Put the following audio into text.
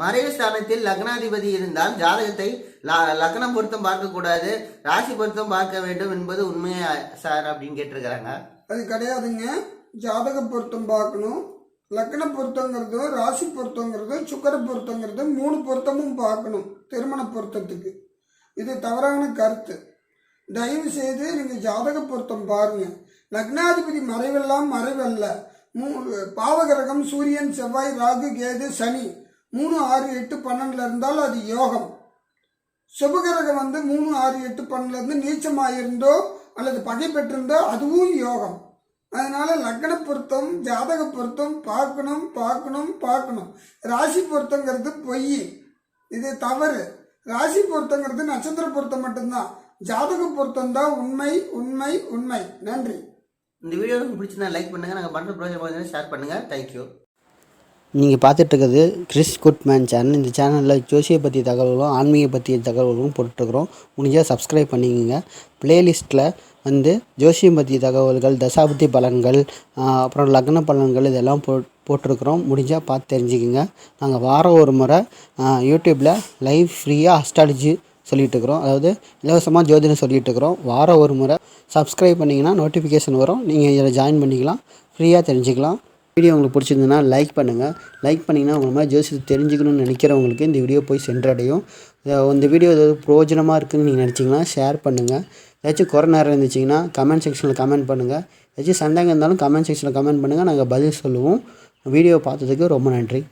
மறைவு ஸ்தானத்தில் லக்னாதிபதி இருந்தால் ஜாதகத்தை லக்னம் பொருத்தம் பார்க்கக்கூடாது ராசி பொருத்தம் பார்க்க வேண்டும் என்பது உண்மையா சார் அப்படின்னு கேட்டிருக்கிறாங்க. அது கிடையாதுங்க. ஜாதக பொருத்தம் பார்க்கணும். லக்ன பொருத்தங்கிறதும் ராசி பொருத்தங்கிறதும் சுக்கர பொருத்தங்கிறதும் மூணு பொருத்தமும் பார்க்கணும் திருமண பொருத்தத்துக்கு. இது தவறான கருத்து. தயவு செய்து நீங்கள் ஜாதக பொருத்தம் பாருங்க. லக்னாதிபதி மறைவெல்லாம் மறைவல்ல. மூ பாவகிரகம் சூரியன் செவ்வாய் ராகு கேது சனி மூணு ஆறு எட்டு பன்னெண்டில் இருந்தால் அது யோகம். சுபகிரகம் வந்து மூணு ஆறு எட்டு பன்னெண்டுலேருந்து நீச்சமாக நீச்சமாயிருந்தோ அல்லது பகை பெற்றிருந்தோ அதுவும் யோகம். அதனால லக்ன பொருத்தம் ஜாதக பொருத்தம் பார்க்கணும் பார்க்கணும் பார்க்கணும். ராசி பொருத்தங்கிறது பொய். இது தவறு. ராசி பொருத்தங்கிறது நட்சத்திர பொருத்தம் மட்டும்தான். ஜாதக பொருத்தம் தான் உண்மை உண்மை உண்மை. நன்றி. இந்த வீடியோ உங்களுக்கு பிடிச்சிருந்தா லைக் பண்ணுங்கள் நாங்கள் பண்ணுற ப்ரோஜனம் ஷேர் பண்ணுங்கள் தேங்க்யூ நீங்கள் பார்த்துட்ருக்கிறது கிறிஸ் குட்மேன் சேனல் இந்த சேனலில் ஜோசியை பற்றி தகவல்களும் ஆன்மீக பற்றிய தகவல்களும் போட்டுருக்குறோம் முடிஞ்சால் சப்ஸ்கிரைப் பண்ணிக்கோங்க. ப்ளேலிஸ்ட்டில் வந்து ஜோசியம் பற்றிய தகவல்கள் தசாபதி பலன்கள் அப்புறம் லக்ன பலன்கள் இதெல்லாம் போ போட்டிருக்கிறோம். முடிஞ்சால் பார்த்து தெரிஞ்சுக்கோங்க. நாங்கள் வாரம் ஒரு முறை யூடியூப்பில் லைவ் ஃப்ரீயாக அஸ்ட்ராலஜி சொல்லிகிட்ருக்குறோம் இருக்கிறோம் அதாவது இலவசமாக ஜோதிடம் சொல்லிகிட்ருக்குறோம் வாரம் ஒரு முறை சப்ஸ்கிரைப் பண்ணிங்கன்னா நோட்டிஃபிகேஷன் வரும். நீங்கள் இதில் ஜாயின் பண்ணிக்கலாம். ஃப்ரீயாக தெரிஞ்சுக்கலாம். வீடியோ உங்களுக்கு பிடிச்சிருந்ததுன்னா லைக் பண்ணுங்கள் லைக் பண்ணிங்கன்னா உங்கள் மாதிரி ஜோசியத்தை தெரிஞ்சுக்கணும்னு நினைக்கிறவங்களுக்கு இந்த வீடியோ போய் சென்றடையும். இந்த வீடியோ ஏதாவது பிரயோஜனமாக இருக்குன்னு நீங்கள் நினச்சிங்கன்னா ஷேர் பண்ணுங்கள் ஏதாச்சும் குறை நேரம் இருந்துச்சிங்கன்னா கமெண்ட் செக்ஷனில் கமெண்ட் பண்ணுங்கள் ஏதாச்சும் சந்தேகம் இருந்தாலும் கமெண்ட் செக்ஷனில் கமெண்ட் பண்ணுங்கள் நாங்கள் பதில் சொல்லுவோம். வீடியோ பார்த்ததுக்கு ரொம்ப நன்றி.